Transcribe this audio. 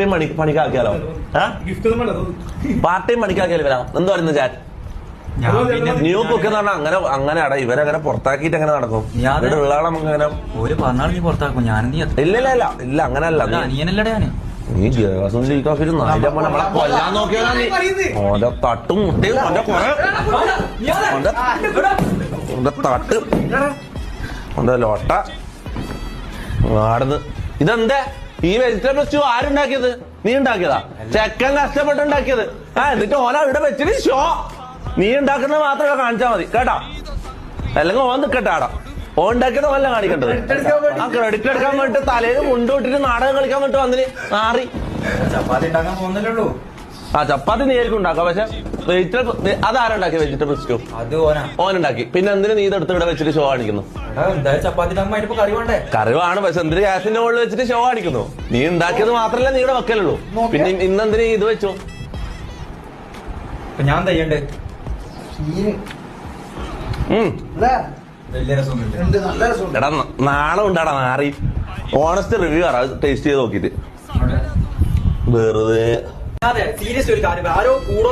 Time പണി പണിക്കാക്കിയാലോ? Part time പണിക്കാക്കിയാലോ ഇവരാ? എന്താ പറയുന്നത് ചാറ്റ്? ന്യൂ കുക്ക് എന്ന് പറഞ്ഞാൽ അങ്ങനെ അങ്ങനെ അട ഇവരങ്ങനെ പുറത്താക്കിയിട്ട് അങ്ങനെ നടക്കും. ഞാൻ- ഇവിടെ ഉള്ള നമുക്ക് അങ്ങനെ ഒരു പറഞ്ഞാൽ നീ പുറത്താക്കും. ഞാൻ നീ ഇല്ല ഇല്ല ഇല്ല ഇല്ല അങ്ങനല്ല അല്ല. നീ- അനിയനല്ലടാ ഞാൻ. നീ ഗ്യാസും ലീക്കാക്കിട്ട് നാലിന്റെ മോനെ നമ്മളെ കൊല്ലാൻ നോക്കിയാ നീ. ഓന്റെ തട്ടും മുട്ടയും ഓന്റെ കൊറേ ഓന്റെ ഓന്റെ തട്ട്. ഓന്റെ ലോട്ട. ആടുന്ന് ഇതെന്താ? ഈ വെജിറ്റബിൾ സ്റ്റൂ ആരുണ്ടാക്കിയത്? നീ ഉണ്ടാക്കിയതാ? ചെക്കൻ കഷ്ടപ്പെട്ട് ഉണ്ടാക്കിയത് ആ എന്നിട്ട് ഓല ഇവിടെ വെച്ചിട്ട് ഷോ നീ ഉണ്ടാക്കുന്നത് മാത്രമേ കാണിച്ചാ മതി. കേട്ടോ? അല്ലെങ്കിൽ ഓൻ നിക്കട്ടെ ആടാ ഓൻ ഉണ്ടാക്കിയത് ഓല്ല കാണിക്കേണ്ടത്. ആ ക്രെഡിറ്റ് എടുക്കാൻ വേണ്ടിട്ട് തലയിൽ മുണ്ടോട്ടിട്ട് നാടകം കളിക്കാൻ വേണ്ടി വന്നിന്. മാറി. ചപ്പാത്തി ഉണ്ടാക്കാൻ പോകുന്നില്ലല്ലോ ആ ചപ്പാത്തി നേരിട്ട് ഉണ്ടാക്കാം പക്ഷെ വെജിറ്റബിൾ അതാരുണ്ടാക്കി വെജിറ്റബിൾ സ്റ്റൂ? അത് ഓൻ ഉണ്ടാക്കി. പിന്നെ എന്തിനു നീ ഇതെടുത്ത് ഇവിടെ വെച്ചിട്ട് ഷോ കാണിക്കുന്നു? കറി വേണം കറിവാണ് പക്ഷെ എന്തിന് ഗ്യാസിന്റെ മുകളിൽ വെച്ചിട്ട് ഷോ അടിക്കുന്നു നീ ഉണ്ടാക്കിയത് മാത്രല്ല നീയുടെ വക്കലുള്ളൂ. പിന്നെ ഇന്നെന്തിനു ഇത് വെച്ചു? ഞാൻ തയ്യണ്ടേ നാളെ എടാ ന- നാണം ഉണ്ടാടാ നാറി ഓണസ്റ്റ് റിവ്യൂ ആണ് ടേസ്റ്റ് ചെയ്ത് നോക്കിട്ട് വെറുതെ. സീരിയസ് ഒരു കാര്യം. ആരോ കൂടെ